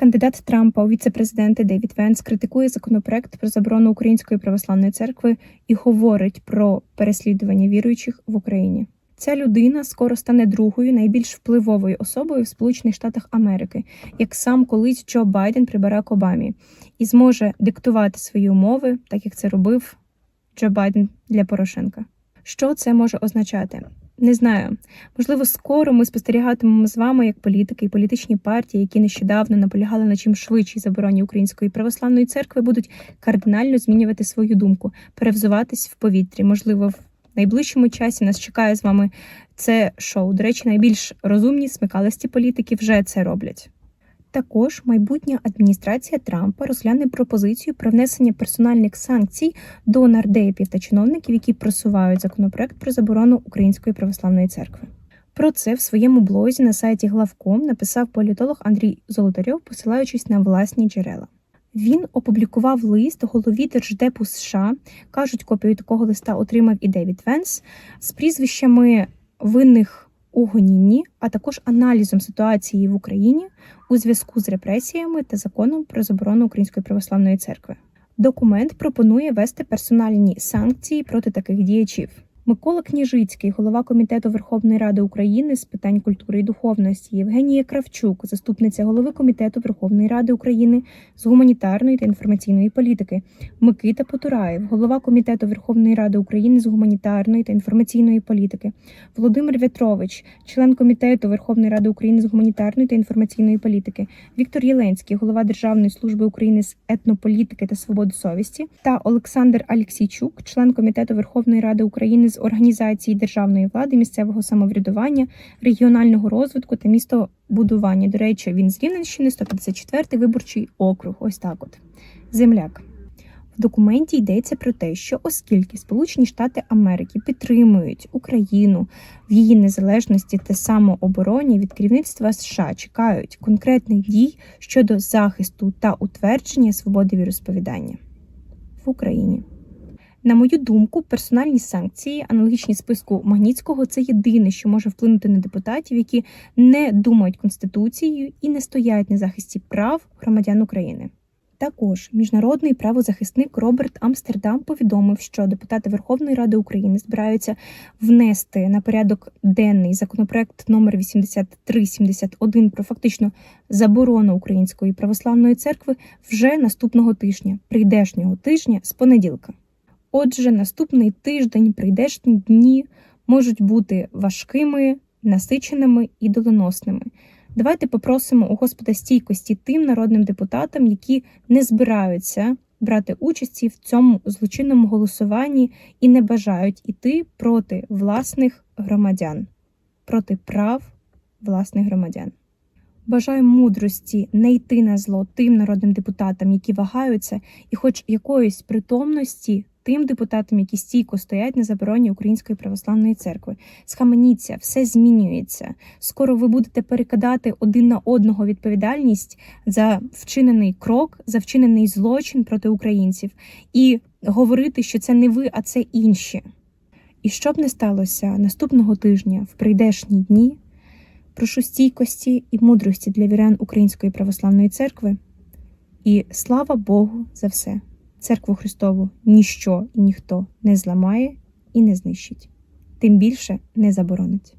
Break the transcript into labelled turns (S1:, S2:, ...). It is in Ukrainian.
S1: Кандидат Трампа у віце-президенти Девід Венс критикує законопроект про заборону Української православної церкви і говорить про переслідування віруючих в Україні. Ця людина скоро стане другою найбільш впливовою особою в Сполучених Штатах Америки, як сам колись Джо Байден при Барак Обамі, і зможе диктувати свої умови, так як це робив Джо Байден для Порошенка. Що це може означати? Не знаю. Можливо, скоро ми спостерігатимемо з вами як політики і політичні партії, які нещодавно наполягали на чим швидшій забороні Української православної церкви, будуть кардинально змінювати свою думку, перевзуватись в повітрі. Можливо, в найближчому часі нас чекає з вами це шоу. До речі, найбільш розумні смикалисті політики вже це роблять. Також майбутня адміністрація Трампа розгляне пропозицію про внесення персональних санкцій до нардепів та чиновників, які просувають законопроект про заборону Української православної церкви. Про це в своєму блозі на сайті главком написав політолог Андрій Золотарьов, посилаючись на власні джерела. Він опублікував лист голові Держдепу США. кажуть, копію такого листа отримав і Девід Венс з прізвищами винних у гонінні, а також аналізом ситуації в Україні у зв'язку з репресіями та законом про заборону Української православної церкви. Документ пропонує вести персональні санкції проти таких діячів. Микола Княжицький, голова комітету Верховної Ради України з питань культури і духовності, Євгенія Кравчук, заступниця голови комітету Верховної Ради України з гуманітарної та інформаційної політики, Микита Потураєв, голова комітету Верховної Ради України з гуманітарної та інформаційної політики, Володимир В'ятрович, член комітету Верховної Ради України з гуманітарної та інформаційної політики, Віктор Єленський, голова Державної служби України з етнополітики та свободи совісті, та Олександр Алексійчук, член комітету Верховної Ради України з організації державної влади, місцевого самоврядування, регіонального розвитку та містобудування. До речі, він з Рівненщини, 154-й виборчий округ. Ось так от земляк. В документі йдеться про те, що оскільки Сполучені Штати Америки підтримують Україну в її незалежності та самообороні, від керівництва США чекають конкретних дій щодо захисту та утвердження свободи віросповідання в Україні. На мою думку, персональні санкції, аналогічні списку Магнітського, це єдине, що може вплинути на депутатів, які не думають конституцією і не стоять на захисті прав громадян України. Також міжнародний правозахисник Роберт Амстердам повідомив, що депутати Верховної Ради України збираються внести на порядок денний законопроект номер 8371 про фактичну заборону Української православної церкви вже наступного тижня, прийдешнього тижня з понеділка. Отже, наступний тиждень, прийдешні дні можуть бути важкими, насиченими і доленосними. Давайте попросимо у Господа стійкості тим народним депутатам, які не збираються брати участі в цьому злочинному голосуванні і не бажають іти проти власних громадян, проти прав власних громадян. Бажаю мудрості не йти на зло тим народним депутатам, які вагаються, і, хоч якоїсь притомності тим депутатам, які стійко стоять на забороні Української православної церкви. Схаменіться, все змінюється. Скоро ви будете перекидати один на одного відповідальність за вчинений крок, за вчинений злочин проти українців, і говорити, що це не ви, а це інші. І що б не сталося наступного тижня в прийдешні дні, прошу стійкості і мудрості для вірян Української православної церкви. І слава Богу за все! Церкву Христову ніщо і ніхто не зламає і не знищить, тим більше не заборонить.